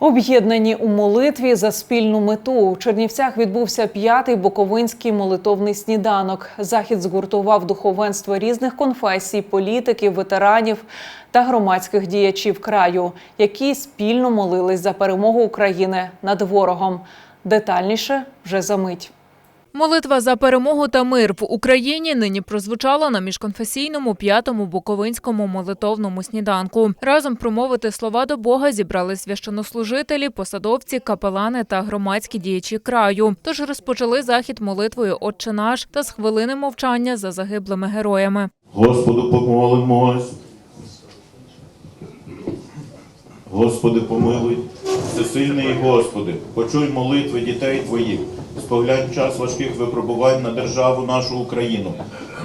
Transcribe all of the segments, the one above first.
Об'єднані у молитві за спільну мету у Чернівцях відбувся п'ятий буковинський молитовний сніданок. Захід згуртував духовенство різних конфесій, політиків, ветеранів та громадських діячів краю, які спільно молились за перемогу України над ворогом. Детальніше вже за мить. Молитва за перемогу та мир в Україні нині прозвучала на міжконфесійному п'ятому буковинському молитовному сніданку. Разом промовити слова до Бога зібрали священнослужителі, посадовці, капелани та громадські діячі краю. Тож розпочали захід молитвою «Отче наш» та з хвилини мовчання за загиблими героями. Господу помолимось. Господи, помилуй, всесильний Господи, почуй молитви дітей Твоїх, споглянь час важких випробувань на державу нашу Україну,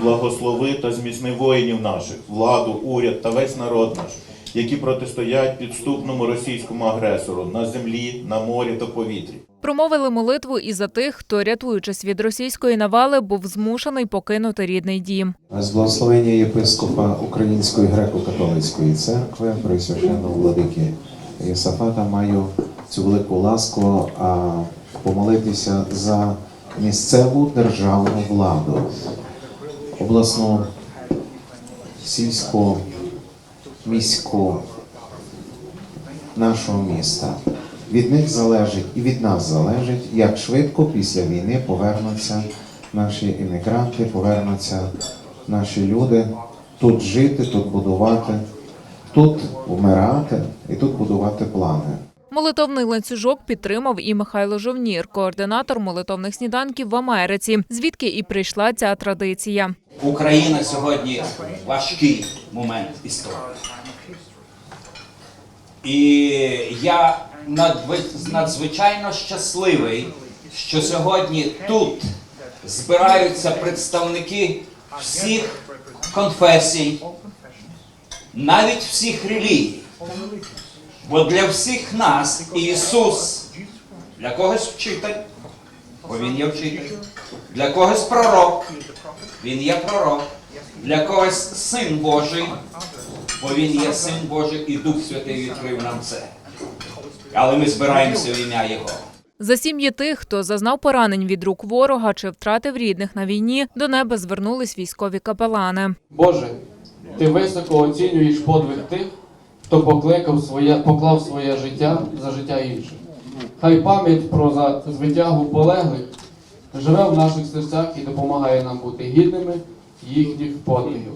благослови та зміцни воїнів наших, владу, уряд та весь народ наш, які протистоять підступному російському агресору на землі, на морі та повітрі. Промовили молитву і за тих, хто, рятуючись від російської навали, був змушений покинути рідний дім. З благословення єпископа Української греко-католицької церкви, Пресвященного владики Єсафата, маю цю велику ласку а, помолитися за місцеву державну владу, обласну, сільську, міську нашого міста. Від них залежить і від нас залежить, як швидко після війни повернуться наші іммігранти, повернуться наші люди тут жити, тут будувати, тут вмирати і тут будувати плани. Молитовний ланцюжок підтримав і Михайло Жовнір, координатор молитовних сніданків в Америці, звідки і прийшла ця традиція. Україна сьогодні важкий момент історії. І я надзвичайно щасливий, що сьогодні тут збираються представники всіх конфесій, навіть всіх релігій. Бо для всіх нас Ісус для когось вчитель, бо Він є вчитель, для когось пророк, він є пророк, для когось син Божий, бо він є син Божий і Дух Святий відкрив нам це. Але ми збираємося в ім'я Його. За сім'ї тих, хто зазнав поранень від рук ворога чи втратив рідних на війні, до неба звернулись військові капелани. Боже, ти високо оцінюєш подвиг тих, хто покликав своє, поклав своє життя за життя інших. Хай пам'ять про звитягу полеглих живе в наших серцях і допомагає нам бути гідними їхніх подвигів.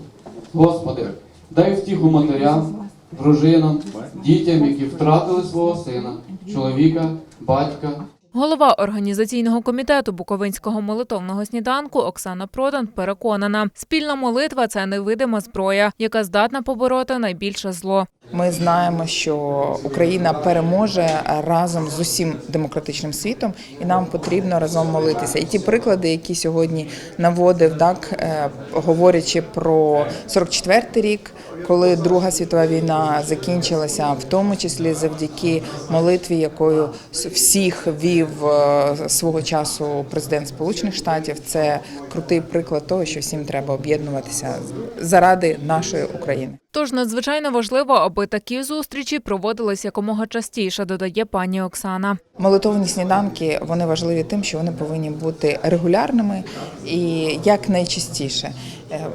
Господи, дай втіху матерям, дружинам, дітям, які втратили свого сина, чоловіка, батька, Голова організаційного комітету Буковинського молитовного сніданку Оксана Продан переконана, спільна молитва це невидима зброя, яка здатна побороти найбільше зло. Ми знаємо, що Україна переможе разом з усім демократичним світом, і нам потрібно разом молитися. І ті приклади, які сьогодні наводив, так е, говорячи про 44-й рік, коли Друга світова війна закінчилася, в тому числі завдяки молитві, якою всіх вів е, свого часу президент Сполучених Штатів. Це крутий приклад того, що всім треба об'єднуватися заради нашої України. Тож надзвичайно важливо, аби такі зустрічі проводились якомога частіше, додає пані Оксана. Молитовні сніданки вони важливі тим, що вони повинні бути регулярними і якнайчастіше. Е,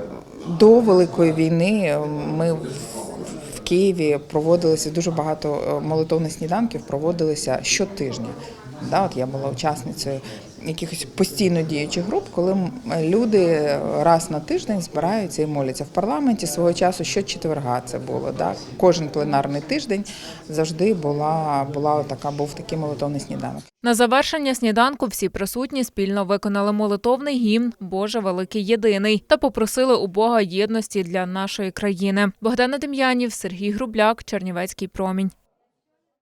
До Великої війни ми в- в Києві проводилися дуже багато е, молитовних сніданків, проводилися щотижня. Да, от я була учасницею якихось постійно діючих груп, коли люди раз на тиждень збираються і моляться в парламенті свого часу. Щочетверга це було. Да? Кожен пленарний тиждень завжди була, була така, був такий молитовний сніданок. На завершення сніданку всі присутні спільно виконали молитовний гімн Боже великий єдиний та попросили у Бога єдності для нашої країни. Богдана Дем'янів, Сергій Грубляк, Чернівецький промінь.